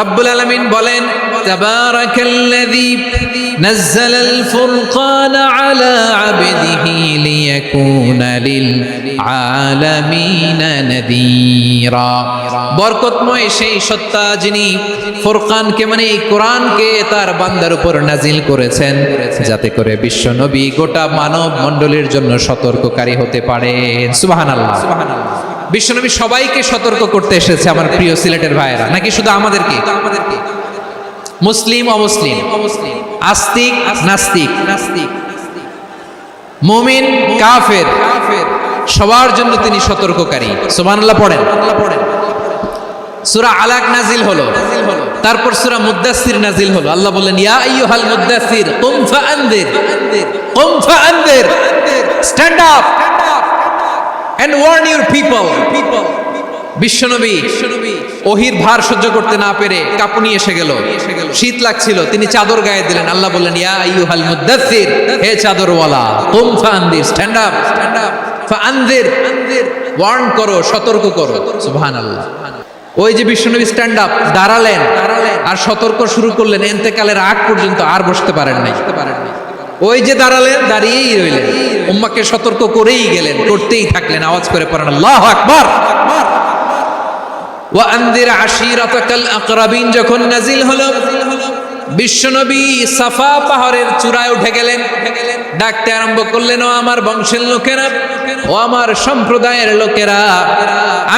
রব্বুল আলামিন বলেন, তাবারাকাল্লাযী নাযালাল ফুরকান আলা আবদিহি লিয়াকুনা লিল আলামিনা নাযীরা বরকতময় সেই সত্তা যিনি ফুরকানকে মানে এই কোরআনকে তার বান্দার উপর নাজিল করেছেন, যাতে করে বিশ্ব নবী গোটা মানব মণ্ডলীর জন্য সতর্ককারী হতে পারেন সুবহানাল্লাহ। বিশ্বনবী সবাইকে সতর্ক করতে এসেছে আমার প্রিয় সিলেটের ভাইয়েরা। নাকি শুধু আমাদেরকে? মুসলিম অমুসলিম? আস্তিক নাস্তিক? নাস্তিক মুমিন কাফের? সবার জন্য তিনি সতর্ককারী। সুবহানাল্লাহ পড়েন। সূরা আলাক নাজিল হলো। তারপর সূরা মুদ্দাসির নাজিল হলো। আল্লাহ বললেন ইয়া আইয়ুহাল মুদ্দাসির কুম ফাআনদির। কুম ফাআনদির। Stand up and warn your people. বিশ্বনবী, ওহির ভার সহ্য করতে না পেরে কাঁপুনি এসে গেল। শীত লাগছিল, তিনি চাদর গায়ে দিলেন। আল্লাহ বললেন, ইয়া আইয়ুহাল মুদ্দাসসির হে চাদরওয়ালা, কুম ফাআনদির স্ট্যান্ড আপ স্ট্যান্ড আপ ফাআনদির ওয়ার্ন করো, সতর্ক করো। সুবহানাল্লাহ। ওই যে বিশ্বনবী স্ট্যান্ড আপ দাঁড়ালেন। দাঁড়ালেন আর সতর্ক শুরু করলেন। এন্তেকালের আগ পর্যন্ত আর বসতে পারেন নাই। ওই যে দাঁড়ালেন, দাঁড়িয়েই রইলেন। উম্মাকে সতর্ক করেই গেলেন, করতেই থাকলেন, আওয়াজ করে পড়েন, আল্লাহ আকবার! ওয়া আনদির আশিরাতাকাল আকরাবিন, যখন নাজিল হলো, বিশ্বনবী সাফা পাহাড়ের চূড়ায় উঠে গেলেন। ডাকতে আরম্ভ করলেন, ও আমার বংশের লোকেরা, ও আমার সম্প্রদায়ের লোকেরা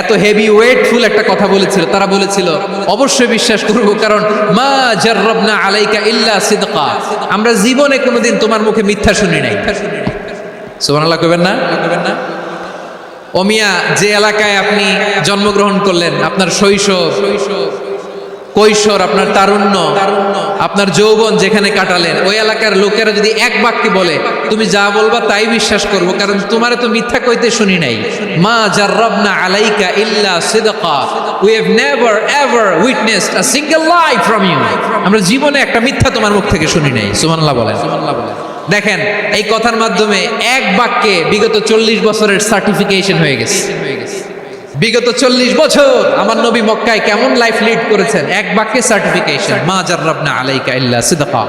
এত হেভি ওয়েটফুল একটা কথা বলেছিল, তারা বলেছিল, অবশ্যই বিশ্বাস করব, কারণ মা জাররাবনা আলাইকা ইল্লা সিদকা, আমরা জীবনে কোনোদিন তোমার মুখে মিথ্যা শুনি নাই। সুবহানাল্লাহ কইবেন না? কইবেন না ওমিয়া যে এলাকায় আপনি জন্মগ্রহণ করলেন, আপনার শৈশব কৈশোর, আপনার তারুণ্য, আপনার যৌবন যেখানে কাটালেন, ওই এলাকার লোকেরা যদি এক বাক্যে বলে, তুমি যা বলবা তাই বিশ্বাস করব, কারণ তোমারে তো মিথ্যা কইতে শুনি নাই। মা জাররাবনা আলাইকা ইল্লা সিদকা we have never ever witnessed a single lie from you আমরা জীবনে একটা মিথ্যা তোমার মুখ থেকে শুনি নাই, সুবহানাল্লাহ বলেন। সুবহানাল্লাহ বলেন দেখেন, এই কথার মাধ্যমে এক বাক্যে বিগত চল্লিশ বছরের সার্টিফিকেশন হয়ে গেছে। বিগত চল্লিশ বছর আমার নবী মক্কায় কেমন লাইফ লিড করেছেন? এক বাক্যে সার্টিফিকেশন মা জাররাবনা আলাইকা ইল্লা সিদকা।